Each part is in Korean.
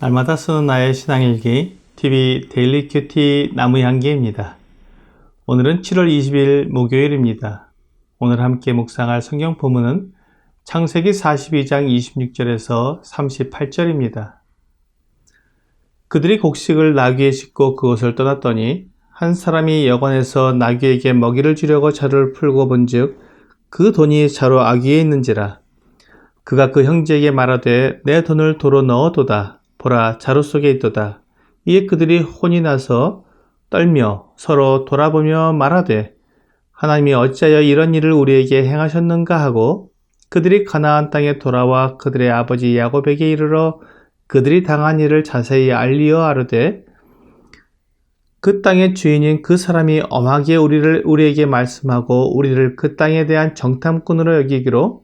날마다 쓰는 나의 신앙일기 TV 데일리 큐티 나무향기입니다. 오늘은 7월 20일 목요일입니다. 오늘 함께 묵상할 성경 본문은 창세기 42장 26절에서 38절입니다. 그들이 곡식을 나귀에 싣고 그곳을 떠났더니 한 사람이 여관에서 나귀에게 먹이를 주려고 자루를 풀고 본즉 그 돈이 자루 아귀에 있는지라 그가 그 형제에게 말하되 내 돈을 도로 넣어도다 보라 자루 속에 있도다. 이에 그들이 혼이 나서 떨며 서로 돌아보며 말하되 하나님이 어찌하여 이런 일을 우리에게 행하셨는가 하고 그들이 가나안 땅에 돌아와 그들의 아버지 야곱에게 이르러 그들이 당한 일을 자세히 알리어 아르되 그 땅의 주인인 그 사람이 엄하게 우리를 우리에게 말씀하고 우리를 그 땅에 대한 정탐꾼으로 여기기로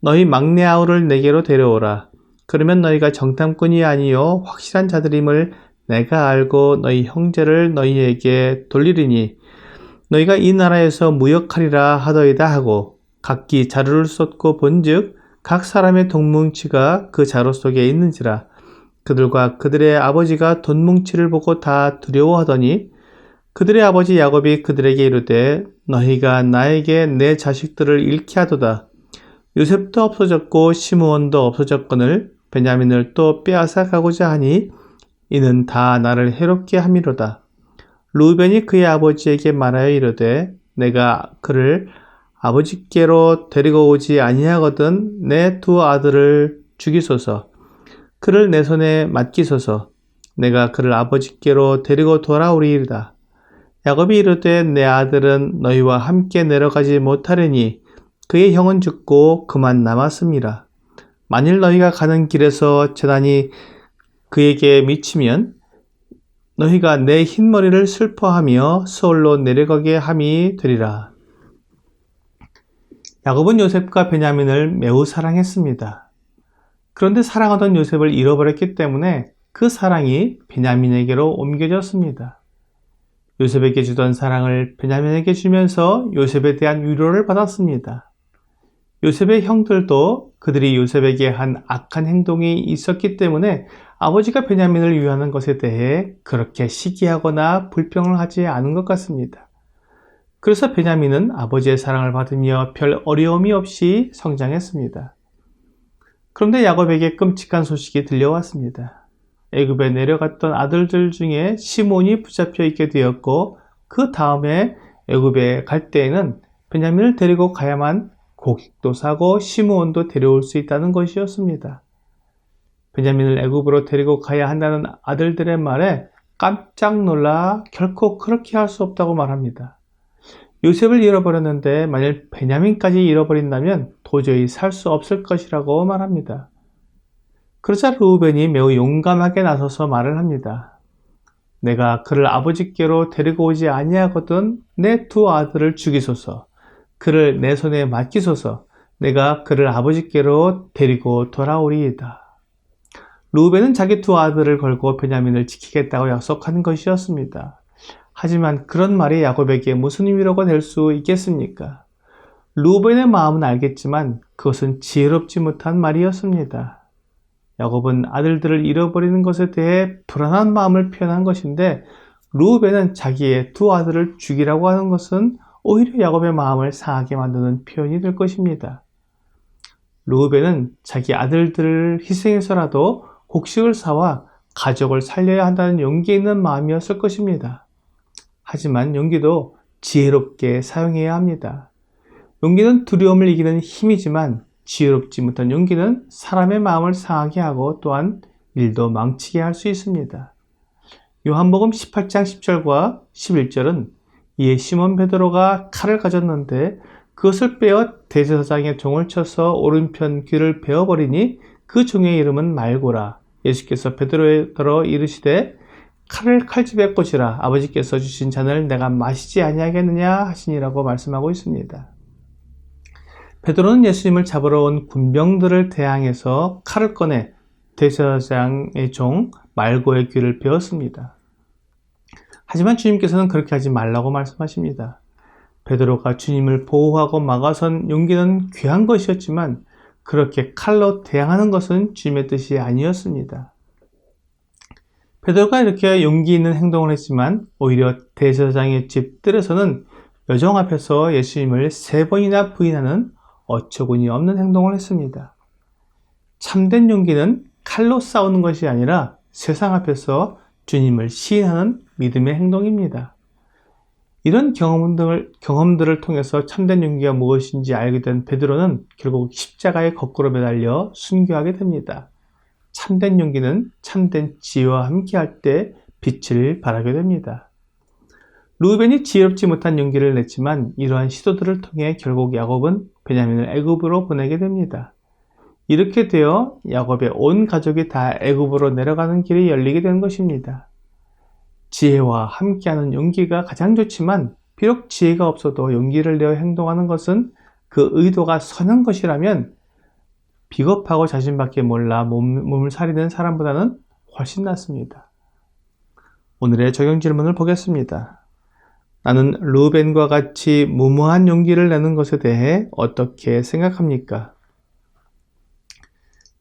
너희 막내 아우를 내게로 데려오라. 그러면 너희가 정탐꾼이 아니요 확실한 자들임을 내가 알고 너희 형제를 너희에게 돌리리니 너희가 이 나라에서 무역하리라 하더이다 하고 각기 자루를 쏟고 본즉 각 사람의 동뭉치가 그 자루 속에 있는지라 그들과 그들의 아버지가 돈뭉치를 보고 다 두려워하더니 그들의 아버지 야곱이 그들에게 이르되 너희가 나에게 내 자식들을 잃게 하도다 요셉도 없어졌고 시므온도 없어졌거늘 베냐민을 또 빼앗아 가고자 하니 이는 다 나를 해롭게 함이로다. 루벤이 그의 아버지에게 말하여 이르되 내가 그를 아버지께로 데리고 오지 아니하거든 내 두 아들을 죽이소서 그를 내 손에 맡기소서 내가 그를 아버지께로 데리고 돌아오리이다. 야곱이 이르되 내 아들은 너희와 함께 내려가지 못하리니 그의 형은 죽고 그만 남았습니다. 만일 너희가 가는 길에서 재난이 그에게 미치면 너희가 내 흰머리를 슬퍼하며 서울로 내려가게 함이 되리라. 야곱은 요셉과 베냐민을 매우 사랑했습니다. 그런데 사랑하던 요셉을 잃어버렸기 때문에 그 사랑이 베냐민에게로 옮겨졌습니다. 요셉에게 주던 사랑을 베냐민에게 주면서 요셉에 대한 위로를 받았습니다. 요셉의 형들도 그들이 요셉에게 한 악한 행동이 있었기 때문에 아버지가 베냐민을 위하는 것에 대해 그렇게 시기하거나 불평을 하지 않은 것 같습니다. 그래서 베냐민은 아버지의 사랑을 받으며 별 어려움이 없이 성장했습니다. 그런데 야곱에게 끔찍한 소식이 들려왔습니다. 애굽에 내려갔던 아들들 중에 시몬이 붙잡혀 있게 되었고 그 다음에 애굽에 갈 때에는 베냐민을 데리고 가야만 곡식도 사고 시므온도 데려올 수 있다는 것이었습니다. 베냐민을 애굽으로 데리고 가야 한다는 아들들의 말에 깜짝 놀라 결코 그렇게 할 수 없다고 말합니다. 요셉을 잃어버렸는데 만일 베냐민까지 잃어버린다면 도저히 살 수 없을 것이라고 말합니다. 그러자 루우벤이 매우 용감하게 나서서 말을 합니다. 내가 그를 아버지께로 데리고 오지 아니하거든 내 두 아들을 죽이소서. 그를 내 손에 맡기소서 내가 그를 아버지께로 데리고 돌아오리이다. 루벤은 자기 두 아들을 걸고 베냐민을 지키겠다고 약속한 것이었습니다. 하지만 그런 말이 야곱에게 무슨 위로가 될 수 있겠습니까? 루벤의 마음은 알겠지만 그것은 지혜롭지 못한 말이었습니다. 야곱은 아들들을 잃어버리는 것에 대해 불안한 마음을 표현한 것인데 루벤은 자기의 두 아들을 죽이라고 하는 것은 오히려 야곱의 마음을 상하게 만드는 표현이 될 것입니다. 루벤은 자기 아들들을 희생해서라도 곡식을 사와 가족을 살려야 한다는 용기 있는 마음이었을 것입니다. 하지만 용기도 지혜롭게 사용해야 합니다. 용기는 두려움을 이기는 힘이지만 지혜롭지 못한 용기는 사람의 마음을 상하게 하고 또한 일도 망치게 할 수 있습니다. 요한복음 18장 10절과 11절은 이에 시몬 베드로가 칼을 가졌는데 그것을 빼어 대제사장의 종을 쳐서 오른편 귀를 베어버리니 그 종의 이름은 말고라. 예수께서 베드로에 들어 이르시되 칼을 칼집에 꽂으라 아버지께서 주신 잔을 내가 마시지 아니하겠느냐 하시니라고 말씀하고 있습니다. 베드로는 예수님을 잡으러 온 군병들을 대항해서 칼을 꺼내 대제사장의 종 말고의 귀를 베었습니다. 하지만 주님께서는 그렇게 하지 말라고 말씀하십니다. 베드로가 주님을 보호하고 막아선 용기는 귀한 것이었지만 그렇게 칼로 대항하는 것은 주님의 뜻이 아니었습니다. 베드로가 이렇게 용기 있는 행동을 했지만 오히려 대제사장의 집들에서는 여정 앞에서 예수님을 세 번이나 부인하는 어처구니 없는 행동을 했습니다. 참된 용기는 칼로 싸우는 것이 아니라 세상 앞에서 주님을 시인하는 믿음의 행동입니다. 이런 경험들을, 경험들을 통해서 참된 용기가 무엇인지 알게 된 베드로는 결국 십자가에 거꾸로 매달려 순교하게 됩니다. 참된 용기는 참된 지혜와 함께할 때 빛을 발하게 됩니다. 루벤이 지혜롭지 못한 용기를 냈지만 이러한 시도들을 통해 결국 야곱은 베냐민을 애굽으로 보내게 됩니다. 이렇게 되어 야곱의 온 가족이 다 애굽으로 내려가는 길이 열리게 된 것입니다. 지혜와 함께하는 용기가 가장 좋지만 비록 지혜가 없어도 용기를 내어 행동하는 것은 그 의도가 선한 것이라면 비겁하고 자신밖에 몰라 몸, 몸을 사리는 사람보다는 훨씬 낫습니다. 오늘의 적용 질문을 보겠습니다. 나는 루벤과 같이 무모한 용기를 내는 것에 대해 어떻게 생각합니까?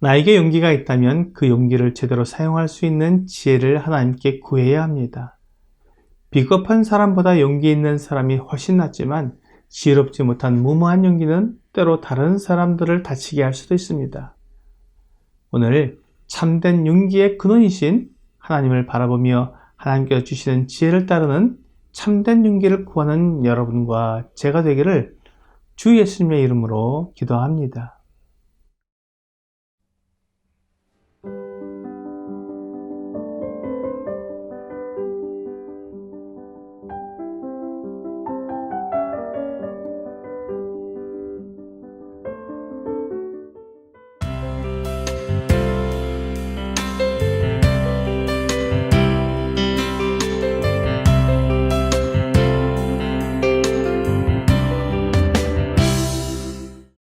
나에게 용기가 있다면 그 용기를 제대로 사용할 수 있는 지혜를 하나님께 구해야 합니다. 비겁한 사람보다 용기 있는 사람이 훨씬 낫지만 지혜롭지 못한 무모한 용기는 때로 다른 사람들을 다치게 할 수도 있습니다. 오늘 참된 용기의 근원이신 하나님을 바라보며 하나님께서 주시는 지혜를 따르는 참된 용기를 구하는 여러분과 제가 되기를 주 예수님의 이름으로 기도합니다.